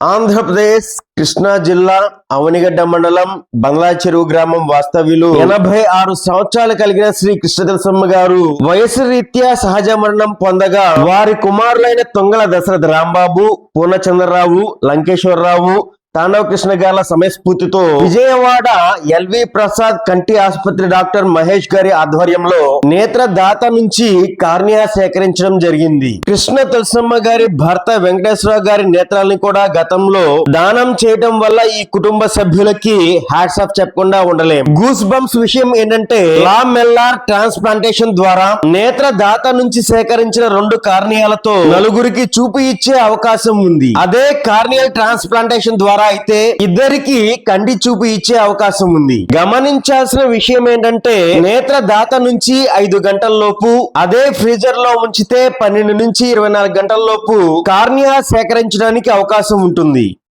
ఆంధ్రప్రదేశ్ కృష్ణా జిల్లా అవనిగడ్డ మండలం బంగ్లా చెరువు గ్రామం వాస్తవ్యులు. ఎనభై ఆరు సంవత్సరాలు కలిగిన శ్రీ కృష్ణదర్శమ్మ గారు వయసు రీత్యా సహజ మరణం పొందగా వారి కుమారులైన తొంగల దశరథ రాంబాబు పూర్ణచంద్రరావు లంకేశ్వరరావు తాండవ కృష్ణ గార్ల సమయస్ఫూర్తితో విజయవాడ ఎల్వి ప్రసాద్ కంటి ఆసుపత్రి డాక్టర్ మహేష్ గారి ఆధ్వర్యంలో నేత్ర దాత నుంచి కార్నియా సేకరించడం జరిగింది. కృష్ణ తులసమ్మ గారి భర్త వెంకటేశ్వరరావు గారి నేత్రాలని కూడా గతంలో దానం చేయడం వల్ల ఈ కుటుంబ సభ్యులకి హ్యాట్స్ ఆఫ్ చెప్పకుండా ఉండలేం. గూస్ బంప్స్ విషయం ఏంటంటే లా మెల్లార్ ట్రాన్స్ప్లాంటేషన్ ద్వారా నేత్ర దాత నుంచి సేకరించిన రెండు కార్నియాలతో నలుగురికి చూపు ఇచ్చే అవకాశం ఉంది. అదే కార్నియల్ ట్రాన్స్ప్లాంటేషన్ ద్వారా అయితే ఇద్దరికి కండి చూపు ఇచ్చే అవకాశం ఉంది. గమనించాల్సిన విషయం ఏంటంటే నేత్ర దాత నుంచి ఐదు గంటల లోపు అదే ఫ్రీజర్లో ఉంచితే పన్నెండు నుంచి ఇరవై నాలుగు గంటల లోపు కార్నియా సేకరించడానికి అవకాశం ఉంటుంది.